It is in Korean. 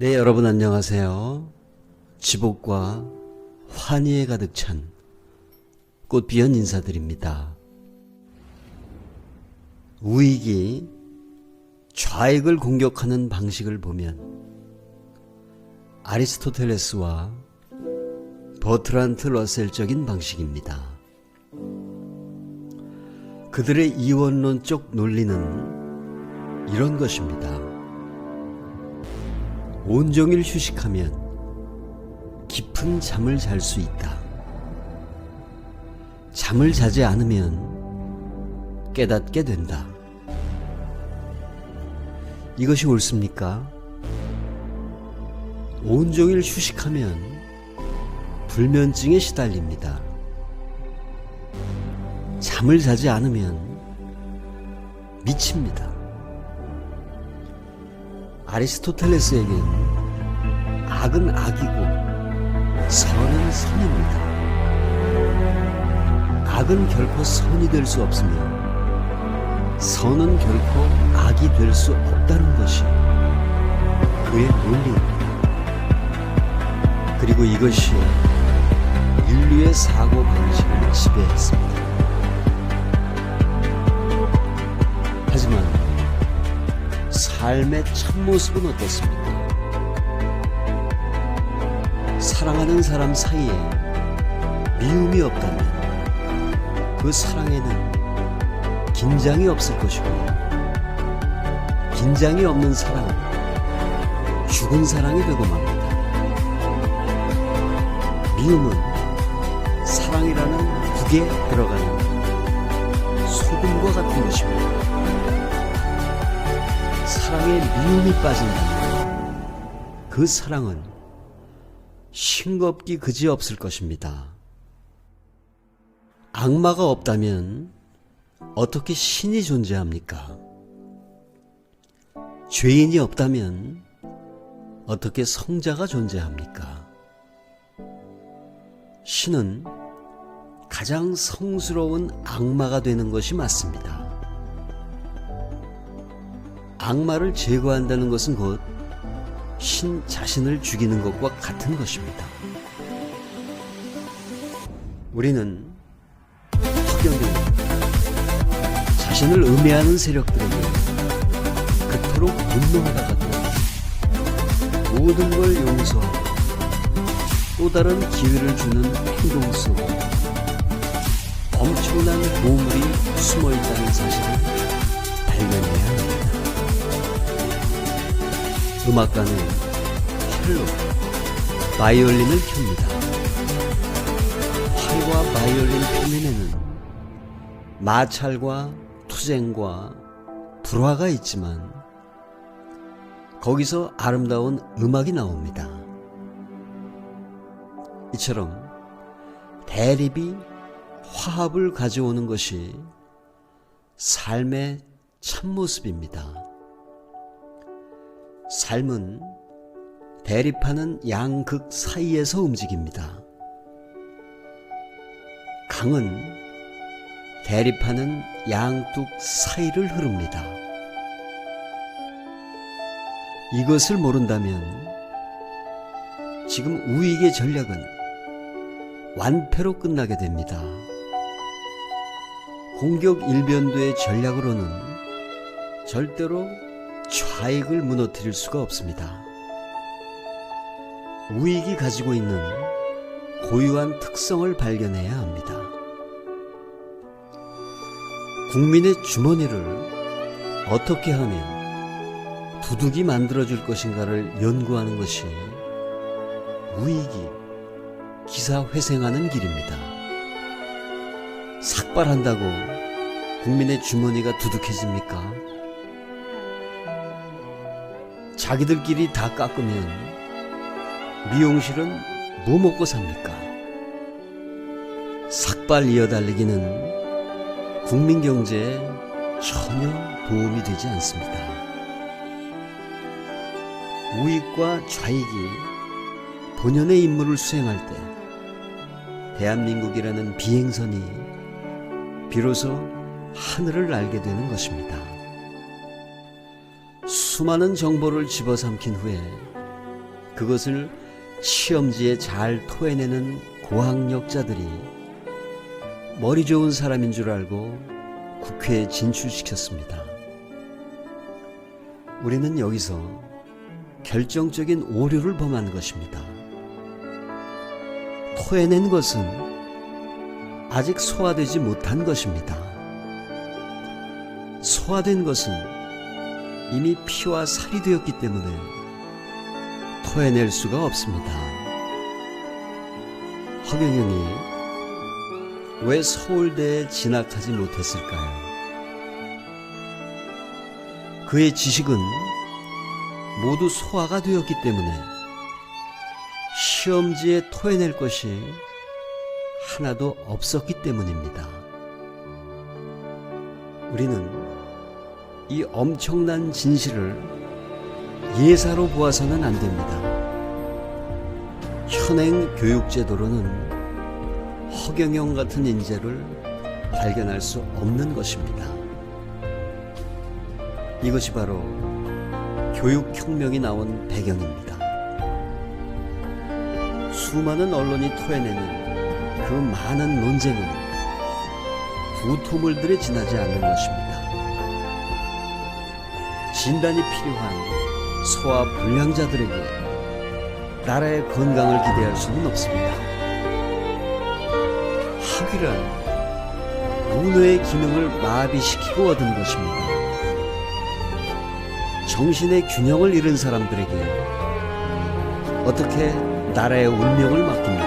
네, 여러분 안녕하세요. 지복과 환희에 가득 찬 꽃비연 인사드립니다. 우익이 좌익을 공격하는 방식을 보면 아리스토텔레스와 버트란트 러셀적인 방식입니다. 그들의 이원론적 논리는 이런 것입니다. 온종일 휴식하면 깊은 잠을 잘 수 있다. 잠을 자지 않으면 깨닫게 된다. 이것이 옳습니까? 온종일 휴식하면 불면증에 시달립니다. 잠을 자지 않으면 미칩니다. 아리스토텔레스에겐 악은 악이고 선은 선입니다. 악은 결코 선이 될 수 없으며 선은 결코 악이 될 수 없다는 것이 그의 논리입니다. 그리고 이것이 인류의 사고 방식을 지배했습니다. 하지만 삶의 참모습은 어떻습니까? 사랑하는 사람 사이에 미움이 없다면 그 사랑에는 긴장이 없을 것이고 긴장이 없는 사랑은 죽은 사랑이 되고 맙니다. 미움은 사랑이라는 국에 들어가는 소금과 같은 것입니다. 사랑에 미움이 빠진다면 그 사랑은 싱겁기 그지 없을 것입니다. 악마가 없다면 어떻게 신이 존재합니까? 죄인이 없다면 어떻게 성자가 존재합니까? 신은 가장 성스러운 악마가 되는 것이 맞습니다. 악마를 제거한다는 것은 곧 신 자신을 죽이는 것과 같은 것입니다. 우리는 혹여는 자신을 음해하는 세력들에게 그토록 분노하다가도 모든 걸 용서하고 또 다른 기회를 주는 행동 속에 엄청난 보물이 숨어 있다는 사실을 음악가는 활로 바이올린을 켭니다. 활과 바이올린 표면에는 마찰과 투쟁과 불화가 있지만 거기서 아름다운 음악이 나옵니다. 이처럼 대립이 화합을 가져오는 것이 삶의 참모습입니다. 삶은 대립하는 양극 사이에서 움직입니다. 강은 대립하는 양뚝 사이를 흐릅니다. 이것을 모른다면 지금 우익의 전략은 완패로 끝나게 됩니다. 공격 일변도의 전략으로는 절대로 좌익을 무너뜨릴 수가 없습니다. 우익이 가지고 있는 고유한 특성을 발견해야 합니다. 국민의 주머니를 어떻게 하면 두둑이 만들어줄 것인가를 연구하는 것이 우익이 기사 회생하는 길입니다. 삭발한다고 국민의 주머니가 두둑해집니까? 자기들끼리 다 깎으면 미용실은 뭐 먹고 삽니까? 삭발 이어달리기는 국민 경제에 전혀 도움이 되지 않습니다. 우익과 좌익이 본연의 임무를 수행할 때 대한민국이라는 비행선이 비로소 하늘을 날게 되는 것입니다. 수많은 정보를 집어삼킨 후에 그것을 시험지에 잘 토해내는 고학력자들이 머리 좋은 사람인 줄 알고 국회에 진출시켰습니다. 우리는 여기서 결정적인 오류를 범한 것입니다. 토해낸 것은 아직 소화되지 못한 것입니다. 소화된 것은 이미 피와 살이 되었기 때문에 토해낼 수가 없습니다. 허경영이 왜 서울대에 진학하지 못했을까요? 그의 지식은 모두 소화가 되었기 때문에 시험지에 토해낼 것이 하나도 없었기 때문입니다. 우리는 이 엄청난 진실을 예사로 보아서는 안 됩니다. 현행 교육제도로는 허경영 같은 인재를 발견할 수 없는 것입니다. 이것이 바로 교육혁명이 나온 배경입니다. 수많은 언론이 토해내는 그 많은 논쟁은 구토물들에 지나지 않는 것입니다. 진단이 필요한 소아 불량자들에게 나라의 건강을 기대할 수는 없습니다. 학위란 문호의 기능을 마비시키고 얻은 것입니다. 정신의 균형을 잃은 사람들에게 어떻게 나라의 운명을 맡깁니까?